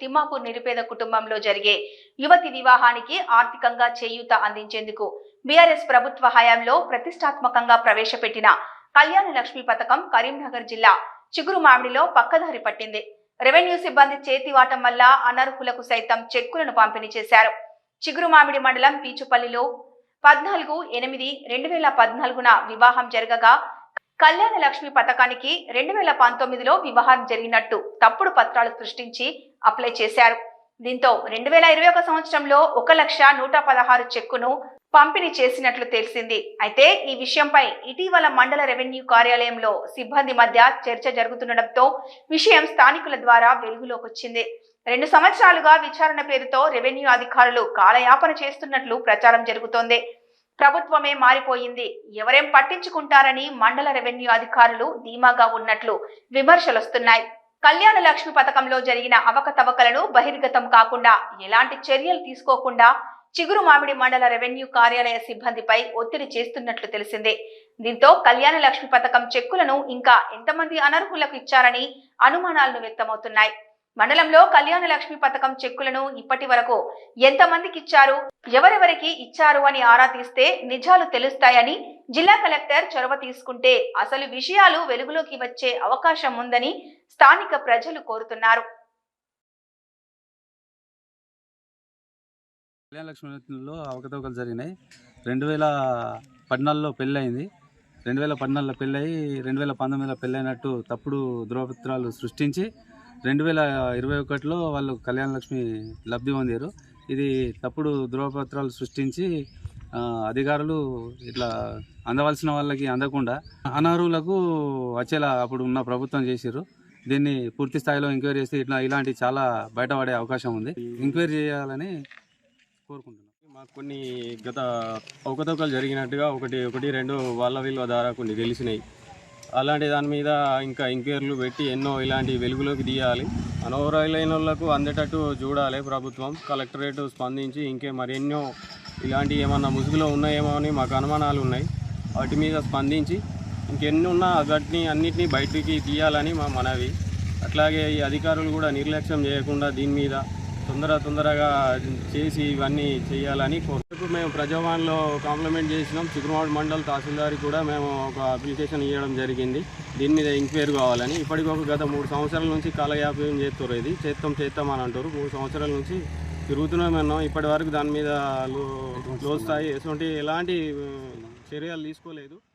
తిమ్మాపూర్ నిరుపేద కుటుంబంలో జరిగే యువతి వివాహానికి ఆర్థికంగా చేయూత అందించేందుకు బీఆర్ఎస్ ప్రభుత్వ హయాంలో ప్రతిష్టాత్మకంగా ప్రవేశపెట్టిన కళ్యాణ లక్ష్మి పథకం కరీంనగర్ జిల్లా చిగురు మామిడిలో పక్కదారి పట్టింది. రెవెన్యూ సిబ్బంది చేతివాటం వల్ల అనర్హులకు సైతం చెక్కులను పంపిణీ చేశారు. చిగురు మామిడి మండలం పీచుపల్లిలో పద్నాలుగు ఎనిమిది రెండు వేల పద్నాలుగున వివాహం జరగగా కళ్యాణ లక్ష్మి పథకానికి రెండు వేల పంతొమ్మిదిలో వివాహం జరిగినట్టు తప్పుడు పత్రాలు సృష్టించి అప్లై చేశారు. దీంతో రెండు వేల ఇరవై ఒక సంవత్సరంలో ఒక లక్ష నూట పదహారు చెక్కును పంపిణీ చేసినట్లు తెలిసింది. అయితే ఈ విషయంపై ఇటీవల మండల రెవెన్యూ కార్యాలయంలో సిబ్బంది మధ్య చర్చ జరుగుతుండటంతో విషయం స్థానికుల ద్వారా వెలుగులోకి వచ్చింది. రెండు సంవత్సరాలుగా విచారణ పేరుతో రెవెన్యూ అధికారులు కాలయాపన చేస్తున్నట్లు ప్రచారం జరుగుతోంది. ప్రభుత్వమే మారిపోయింది. ఎవరేం పట్టించుకుంటారని మండల రెవెన్యూ అధికారులు ధీమాగా ఉన్నట్లు విమర్శలొస్తున్నాయి కళ్యాణ లక్ష్మి పథకంలో జరిగిన అవకతవకలను బహిర్గతం కాకుండా ఎలాంటి చర్యలు తీసుకోకుండా చిగురు మామిడి మండల రెవెన్యూ కార్యాలయ సిబ్బందిపై ఒత్తిడి చేస్తున్నట్లు తెలిసిందే. దీంతో కళ్యాణ లక్ష్మి పథకం చెక్కులను ఇంకా ఎంతమంది అనర్హులకు ఇచ్చారని అనుమానాలను వ్యక్తమవుతున్నాయి. మండలంలో కళ్యాణ లక్ష్మి పథకం చెక్కులను ఇప్పటి వరకు ఎంతమందికి ఇచ్చారు ఎవరెవరికి ఇచ్చారు అని ఆరా తీస్తే నిజాలు తెలుస్తాయని జిల్లా కలెక్టర్ చొరవ తీసుకుంటే అసలు విషయాలు వెలుగులోకి వచ్చే అవకాశం ఉందని స్థానిక ప్రజలు కోరుతున్నారు. కళ్యాణ లక్ష్మిలో అవకతవకలు జరిగినాయి. రెండు వేల పద్నాలుగులో పెళ్ళయింది. రెండు వేల పద్నాలుగులో పెళ్ళయి రెండు వేల పంతొమ్మిదిలో పెళ్ళైనట్టు తప్పుడు ధృవపత్రాలు సృష్టించి రెండు వేల ఇరవై ఒకటిలో వాళ్ళు కళ్యాణ లక్ష్మి లబ్ధి పొందారు. ఇది తప్పుడు ధృవపత్రాలు సృష్టించి అధికారులు ఇట్లా అందవలసిన వాళ్ళకి అందకుండా అనర్హులకు వచ్చేలా అప్పుడు ఉన్న ప్రభుత్వం చేసిర్రు. దీన్ని పూర్తి స్థాయిలో ఎంక్వైరీ చేస్తే ఇట్లా ఇలాంటి చాలా బయటపడే అవకాశం ఉంది. ఎంక్వైరీ చేయాలని కోరుకుంటున్నాను మాకు కొన్ని గత అవకతవకలు జరిగినట్టుగా ఒకటి ఒకటి రెండు వాళ్ళ వీళ్ళ ద్వారా కొన్ని తెలిసినాయి. అలాంటి దాని మీద ఇంకా ఎంక్వైరీలు పెట్టి ఎన్నో ఇలాంటి వెలుగులోకి తీయాలి. అనవరాలైన వాళ్ళకు అందేటట్టు చూడాలి ప్రభుత్వం. కలెక్టరేట్ స్పందించి ఇంకే మరెన్నో ఇలాంటి ఏమన్నా ముసుగులో ఉన్నాయేమో అని మాకు అనుమానాలు ఉన్నాయి. వాటి మీద స్పందించి ఇంకెన్ని ఉన్నా వాటిని అన్నిటినీ బయటికి తీయాలని మా మనవి. అట్లాగే ఈ అధికారులు కూడా నిర్లక్ష్యం చేయకుండా దీని మీద తొందర తొందరగా చేసి ఇవన్నీ చేయాలని కోరుకు మేము ప్రజావాణిలో కాంప్లిమెంట్ చేసినాం. చిగురుమాడు మండల్ తహసీల్దార్కి కూడా మేము ఒక అప్లికేషన్ ఇవ్వడం జరిగింది. దీని మీద ఎంక్వైరీ కావాలని. ఇప్పటికి ఒక గత మూడు సంవత్సరాల నుంచి కాలయాపం చేస్తారు ఇది. చేస్తాం చేస్తాం అని అంటారు మూడు సంవత్సరాల నుంచి తిరుగుతున్నామన్నాం ఇప్పటి వరకు దాని మీద లో స్థాయి ఎటువంటి ఎలాంటి చర్యలు తీసుకోలేదు.